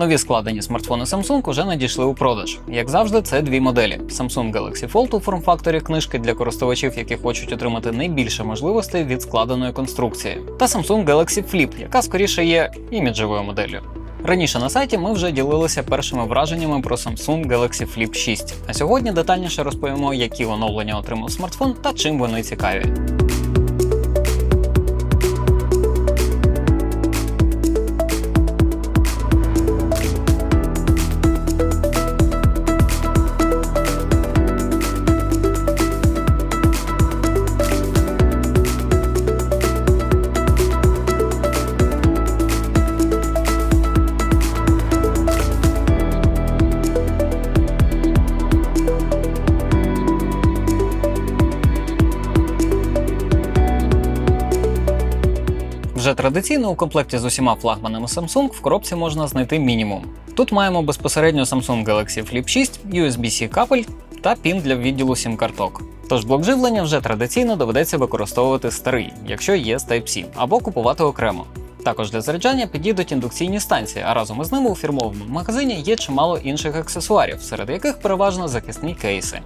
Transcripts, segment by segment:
Нові складені смартфони Samsung уже надійшли у продаж. Як завжди, це дві моделі: Samsung Galaxy Fold у форм-факторі книжки для користувачів, які хочуть отримати найбільше можливостей від складеної конструкції, та Samsung Galaxy Flip, яка скоріше є іміджевою моделлю. Раніше на сайті ми вже ділилися першими враженнями про Samsung Galaxy Flip 6, а сьогодні детальніше розповімо, які оновлення отримав смартфон та чим вони цікаві. Вже традиційно у комплекті з усіма флагманами Samsung в коробці можна знайти мінімум. Тут маємо безпосередньо Samsung Galaxy Flip 6, USB-C кабель та пін для відділу сім-карток. Тож блок живлення вже традиційно доведеться використовувати старий, якщо є з Type-C, або купувати окремо. Також для заряджання підійдуть індукційні станції, а разом із ними у фірмовому магазині є чимало інших аксесуарів, серед яких переважно захисні кейси.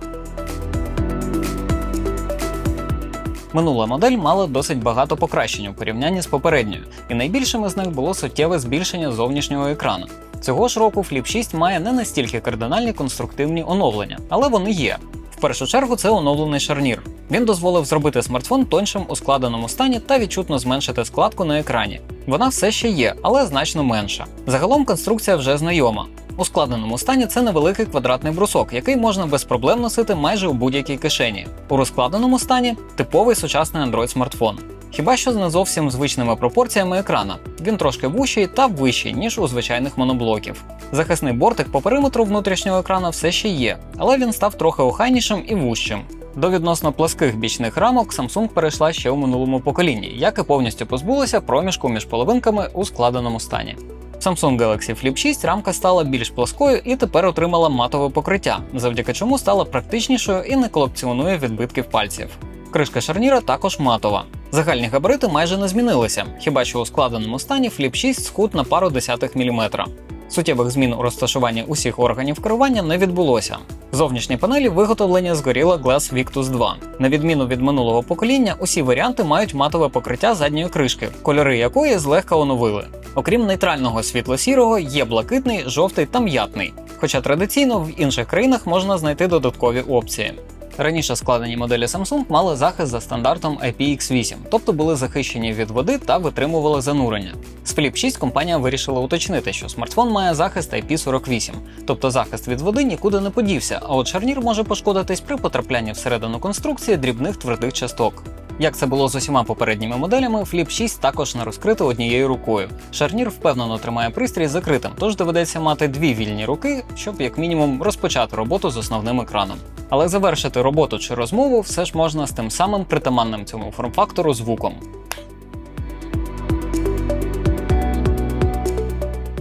Минула модель мала досить багато покращень у порівнянні з попередньою, і найбільшим із них було суттєве збільшення зовнішнього екрану. Цього ж року Flip 6 має не настільки кардинальні конструктивні оновлення, але вони є. В першу чергу це оновлений шарнір. Він дозволив зробити смартфон тоншим у складеному стані та відчутно зменшити складку на екрані. Вона все ще є, але значно менша. Загалом конструкція вже знайома. У складеному стані це невеликий квадратний брусок, який можна без проблем носити майже у будь-якій кишені. У розкладеному стані типовий сучасний Android смартфон. Хіба що з не зовсім звичними пропорціями екрана. Він трошки вущий та вищий, ніж у звичайних моноблоків. Захисний бортик по периметру внутрішнього екрана все ще є, але він став трохи охайнішим і вущим. До відносно пласких бічних рамок Samsung перейшла ще у минулому поколінні, як і повністю позбулася проміжку між половинками у складеному стані. Samsung Galaxy Flip 6 рамка стала більш плоскою і тепер отримала матове покриття, завдяки чому стала практичнішою і не колекціонує відбитків пальців. Кришка шарніра також матова. Загальні габарити майже не змінилися, хіба що у складеному стані Flip 6 схуд на пару десятих міліметра. Суттєвих змін у розташуванні усіх органів керування не відбулося. Зовнішні панелі виготовлення з Gorilla Glass Victus 2. На відміну від минулого покоління, усі варіанти мають матове покриття задньої кришки, кольори якої злегка оновили. Окрім нейтрального світло-сірого, є блакитний, жовтий та м'ятний. Хоча традиційно в інших країнах можна знайти додаткові опції. Раніше складені моделі Samsung мали захист за стандартом IPX8, тобто були захищені від води та витримували занурення. З Flip 6 компанія вирішила уточнити, що смартфон має захист IP48, тобто захист від води нікуди не подівся, а от шарнір може пошкодитись при потраплянні всередину конструкції дрібних твердих часток. Як це було з усіма попередніми моделями, Flip 6 також не розкрито однією рукою. Шарнір впевнено тримає пристрій закритим, тож доведеться мати дві вільні руки, щоб як мінімум розпочати роботу з основним екраном. Але завершити роботу чи розмову все ж можна з тим самим притаманним цьому форм-фактору звуком.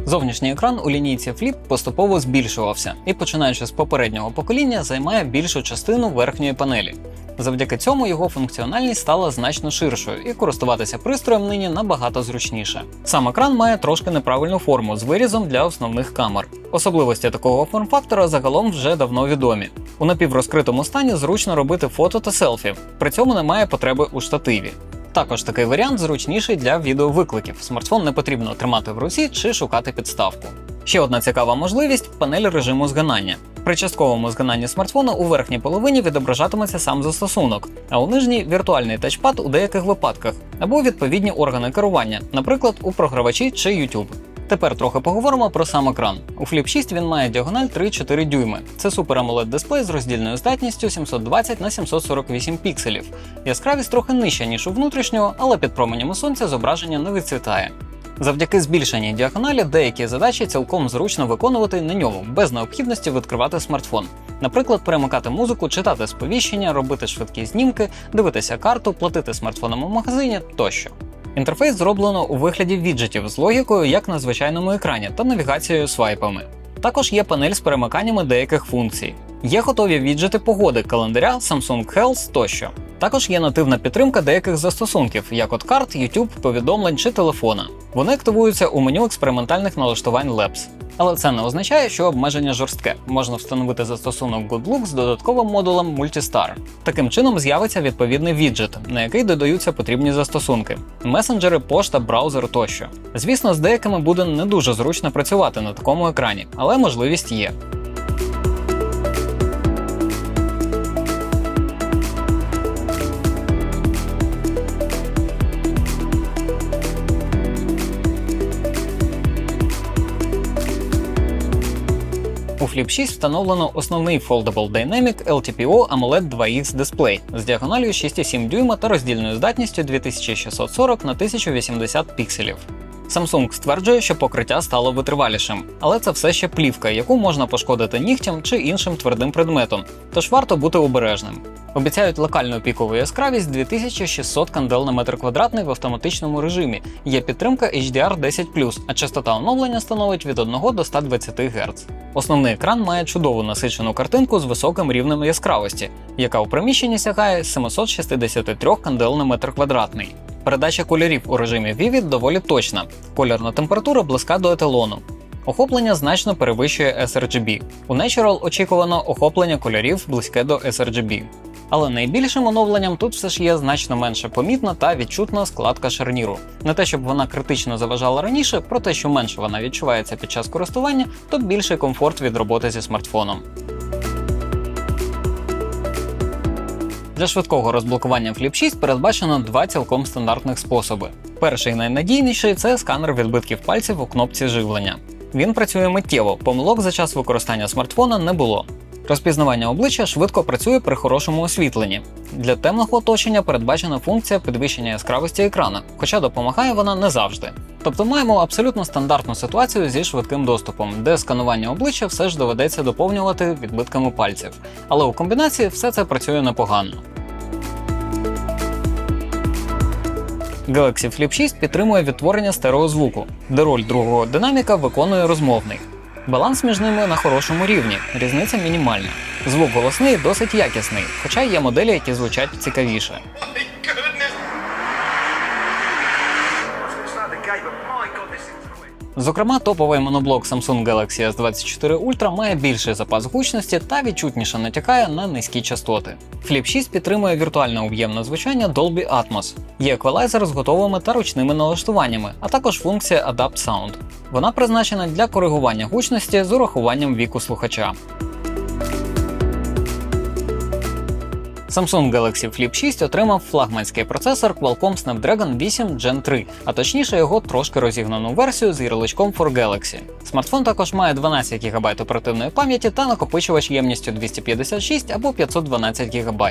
Зовнішній екран у лінійці Flip поступово збільшувався і, починаючи з попереднього покоління, займає більшу частину верхньої панелі. Завдяки цьому його функціональність стала значно ширшою, і користуватися пристроєм нині набагато зручніше. Сам екран має трошки неправильну форму з вирізом для основних камер. Особливості такого форм-фактора загалом вже давно відомі. У напіврозкритому стані зручно робити фото та селфі, при цьому немає потреби у штативі. Також такий варіант зручніший для відеовикликів. Смартфон не потрібно тримати в руці чи шукати підставку. Ще одна цікава можливість панель режиму згинання. При частковому згинанні смартфона у верхній половині відображатиметься сам застосунок, а у нижній віртуальний тачпад у деяких випадках, або відповідні органи керування, наприклад, у програвачі чи YouTube. Тепер трохи поговоримо про сам екран. У Flip 6 він має діагональ 3-4 дюйми. Це Super AMOLED дисплей з роздільною здатністю 720 на 748 пікселів. Яскравість трохи нижча, ніж у внутрішнього, але під променями сонця зображення не відцвітає. Завдяки збільшеній діагоналі деякі задачі цілком зручно виконувати на ньому, без необхідності відкривати смартфон. Наприклад, перемикати музику, читати сповіщення, робити швидкі знімки, дивитися карту, платити смартфоном у магазині тощо. Інтерфейс зроблено у вигляді віджитів з логікою, як на звичайному екрані, та навігацією свайпами. Також є панель з перемиканнями деяких функцій. Є готові віджити погоди, календаря, Samsung Health тощо. Також є нативна підтримка деяких застосунків, як от карт, YouTube, повідомлень чи телефона. Вони активуються у меню експериментальних налаштувань Labs. Але це не означає, що обмеження жорстке. Можна встановити застосунок GoodLook з додатковим модулем Multistar. Таким чином з'явиться відповідний віджит, на який додаються потрібні застосунки, месенджери, пошта, браузер тощо. Звісно, з деякими буде не дуже зручно працювати на такому екрані, але можливість є. Flip 6 встановлено основний Foldable Dynamic LTPO AMOLED 2X дисплей з діагональю 6,7 дюйма та роздільною здатністю 2640 на 1080 пікселів. Samsung стверджує, що покриття стало витривалішим, але це все ще плівка, яку можна пошкодити нігтям чи іншим твердим предметом, тож варто бути обережним. Обіцяють локальну пікову яскравість 2600 кандел на метр квадратний в автоматичному режимі. Є підтримка HDR 10 а частота оновлення становить від 1 до 120 Гц. Основний екран має чудову насичену картинку з високим рівнем яскравості, яка у приміщенні сягає 763 кандел на метр квадратний. Передача кольорів у режимі Vivid доволі точна. Кольорна температура близька до еталону. Охоплення значно перевищує sRGB. У Natural очікувано охоплення кольорів близьке до sRGB. Але найбільшим оновленням тут все ж є значно менше помітна та відчутна складка шарніру. Не те, щоб вона критично заважала раніше, проте що менше вона відчувається під час користування, то більший комфорт від роботи зі смартфоном. Для швидкого розблокування Flip 6 передбачено два цілком стандартних способи. Перший найнадійніший це сканер відбитків пальців у кнопці живлення. Він працює миттєво, помилок за час використання смартфона не було. Розпізнавання обличчя швидко працює при хорошому освітленні. Для темного оточення передбачена функція підвищення яскравості екрана, хоча допомагає вона не завжди. Тобто маємо абсолютно стандартну ситуацію зі швидким доступом, де сканування обличчя все ж доведеться доповнювати відбитками пальців. Але у комбінації все це працює непогано. Galaxy Flip 6 підтримує відтворення стереозвуку, де роль другого динаміка виконує розмовний. Баланс між ними на хорошому рівні, різниця мінімальна. Звук голосний досить якісний, хоча є моделі, які звучать цікавіше. Зокрема, топовий моноблок Samsung Galaxy S24 Ultra має більший запас гучності та відчутніше натякає на низькі частоти. Flip 6 підтримує віртуальне об'ємне звучання Dolby Atmos. Є еквалайзер з готовими та ручними налаштуваннями, а також функція Adapt Sound. Вона призначена для коригування гучності з урахуванням віку слухача. Samsung Galaxy Flip 6 отримав флагманський процесор Qualcomm Snapdragon 8 Gen 3, а точніше його трошки розігнану версію з ярличком for Galaxy. Смартфон також має 12 ГБ оперативної пам'яті та накопичувач ємністю 256 або 512 ГБ.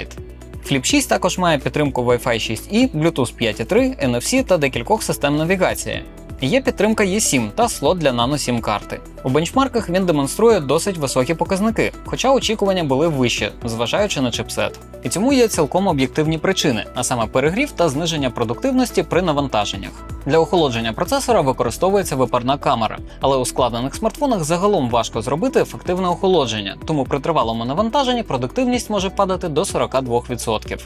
Flip 6 також має підтримку Wi-Fi 6E, Bluetooth 5.3, NFC та декількох систем навігації. Є підтримка E7 та слот для нано сім карти. У бенчмарках він демонструє досить високі показники, хоча очікування були вищі, зважаючи на чипсет. І цьому є цілком об'єктивні причини, а саме перегрів та зниження продуктивності при навантаженнях. Для охолодження процесора використовується випарна камера, але у складених смартфонах загалом важко зробити ефективне охолодження, тому при тривалому навантаженні продуктивність може падати до 42%.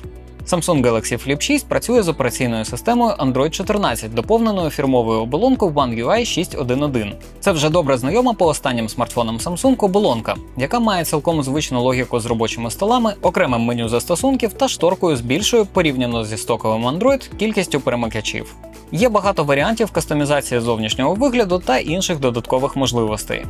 Samsung Galaxy Flip 6 працює з операційною системою Android 14, доповненою фірмовою оболонкою One UI 6.1.1. Це вже добре знайома по останнім смартфонам Samsung оболонка, яка має цілком звичну логіку з робочими столами, окремим меню застосунків та шторкою з більшою порівняно зі стоковим Android кількістю перемикачів. Є багато варіантів кастомізації зовнішнього вигляду та інших додаткових можливостей.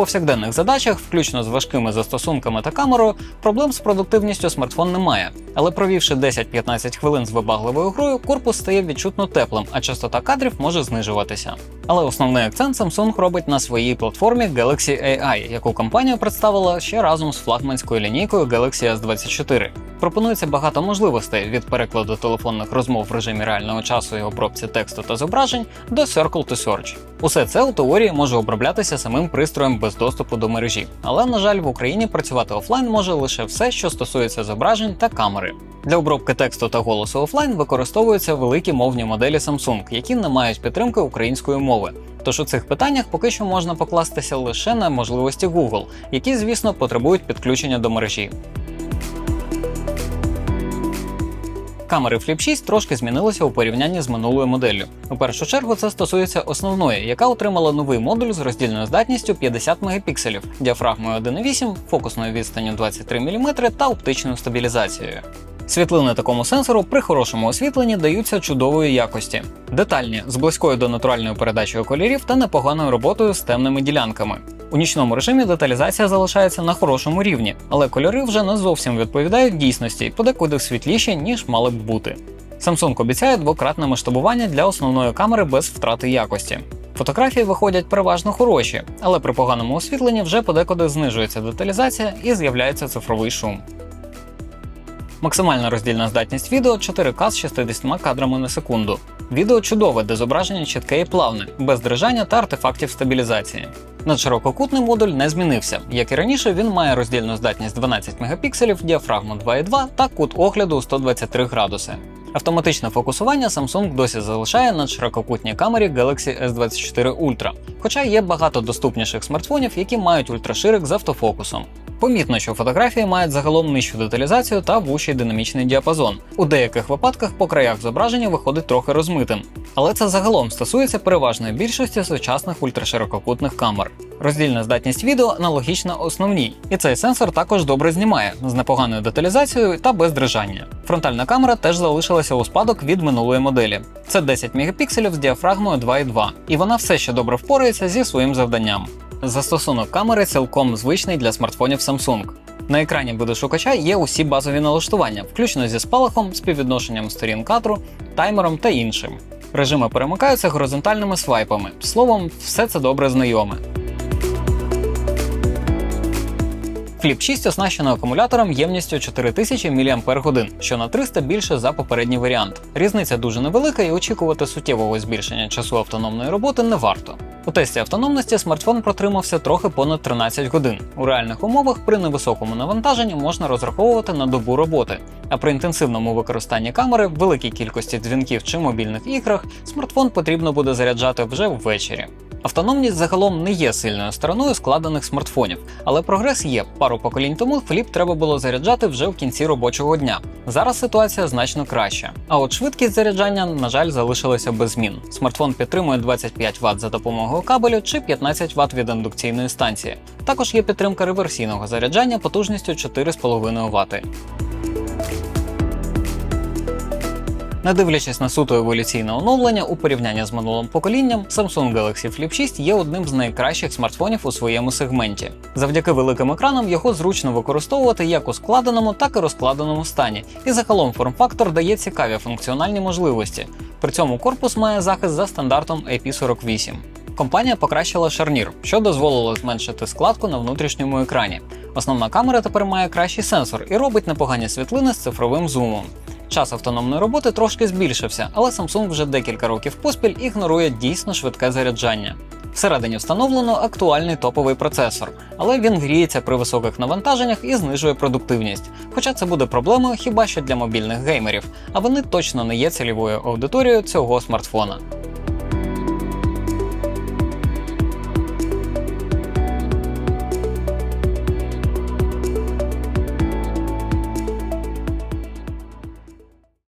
Повсякденних задачах, включно з важкими застосунками та камерою, проблем з продуктивністю смартфон не має. Але провівши 10-15 хвилин з вибагливою грою, корпус стає відчутно теплим, а частота кадрів може знижуватися. Але основний акцент Samsung робить на своїй платформі Galaxy AI, яку компанія представила ще разом з флагманською лінійкою Galaxy S24. Пропонується багато можливостей від перекладу телефонних розмов в режимі реального часу і обробці тексту та зображень до Circle to Search. Усе це у теорії може оброблятися самим пристроєм без доступу до мережі, але на жаль, в Україні працювати офлайн може лише все, що стосується зображень та камери. Для обробки тексту та голосу офлайн використовуються великі мовні моделі Samsung, які не мають підтримки української мови. Тож у цих питаннях поки що можна покластися лише на можливості Google, які, звісно, потребують підключення до мережі. Камери Flip 6 трошки змінилися у порівнянні з минулою моделлю. У першу чергу це стосується основної, яка отримала новий модуль з роздільною здатністю 50 Мп, діафрагмою 1,8, фокусною відстанню 23 мм та оптичною стабілізацією. Світлини такому сенсору при хорошому освітленні даються чудової якості, детальні, з близькою до натуральної передачею кольорів та непоганою роботою з темними ділянками. У нічному режимі деталізація залишається на хорошому рівні, але кольори вже не зовсім відповідають дійсності і подекуди світліші, ніж мали б бути. Samsung обіцяє двократне масштабування для основної камери без втрати якості. Фотографії виходять переважно хороші, але при поганому освітленні вже подекуди знижується деталізація і з'являється цифровий шум. Максимальна роздільна здатність відео 4К з 60 кадрами на секунду. Відео чудове, де зображення чітке і плавне, без дрижання та артефактів стабілізації. Надширококутний модуль не змінився. Як і раніше, він має роздільну здатність 12 Мп, діафрагму 2.2 та кут огляду у 123 градуси. Автоматичне фокусування Samsung досі залишає на ширококутній камері Galaxy S24 Ultra, хоча є багато доступніших смартфонів, які мають ультраширик з автофокусом. Помітно, що фотографії мають загалом нижчу деталізацію та вущий динамічний діапазон. У деяких випадках по краях зображення виходить трохи розмитим. Але це загалом стосується переважної більшості сучасних ультраширококутних камер. Роздільна здатність відео аналогічна основній, і цей сенсор також добре знімає з непоганою деталізацією та без дрижання. Фронтальна камера теж залишилася у спадок від минулої моделі. Це 10 мегапікселів з діафрагмою 2.2, і вона все ще добре впорається зі своїм завданням. Застосунок камери цілком звичний для смартфонів Samsung. На екрані видошукача є усі базові налаштування, включно зі спалахом, співвідношенням сторін кадру, таймером та іншим. Режими перемикаються горизонтальними свайпами. Словом, все це добре знайоме. Flip 6 оснащено акумулятором ємністю 4000 мАч, що на 300 більше за попередній варіант. Різниця дуже невелика і очікувати суттєвого збільшення часу автономної роботи не варто. У тесті автономності смартфон протримався трохи понад 13 годин. У реальних умовах при невисокому навантаженні можна розраховувати на добу роботи. А при інтенсивному використанні камери, великій кількості дзвінків чи мобільних іграх, смартфон потрібно буде заряджати вже ввечері. Автономність загалом не є сильною стороною складених смартфонів, але прогрес є. Пару поколінь тому фліп треба було заряджати вже в кінці робочого дня. Зараз ситуація значно краща. А от швидкість заряджання, на жаль, залишилася без змін. Смартфон підтримує 25 Вт за допомогою кабелю чи 15 Вт від індукційної станції. Також є підтримка реверсійного заряджання потужністю 4,5 Вт. Не дивлячись на суто еволюційне оновлення у порівнянні з минулим поколінням, Samsung Galaxy Flip 6 є одним з найкращих смартфонів у своєму сегменті. Завдяки великим екранам його зручно використовувати як у складеному, так і розкладеному стані, і загалом форм-фактор дає цікаві функціональні можливості. При цьому корпус має захист за стандартом IP48. Компанія покращила шарнір, що дозволило зменшити складку на внутрішньому екрані. Основна камера тепер має кращий сенсор і робить непогані світлини з цифровим зумом. Час автономної роботи трошки збільшився, але Samsung вже декілька років поспіль ігнорує дійсно швидке заряджання. Всередині встановлено актуальний топовий процесор, але він гріється при високих навантаженнях і знижує продуктивність. Хоча це буде проблемою хіба що для мобільних геймерів, а вони точно не є цільовою аудиторією цього смартфона.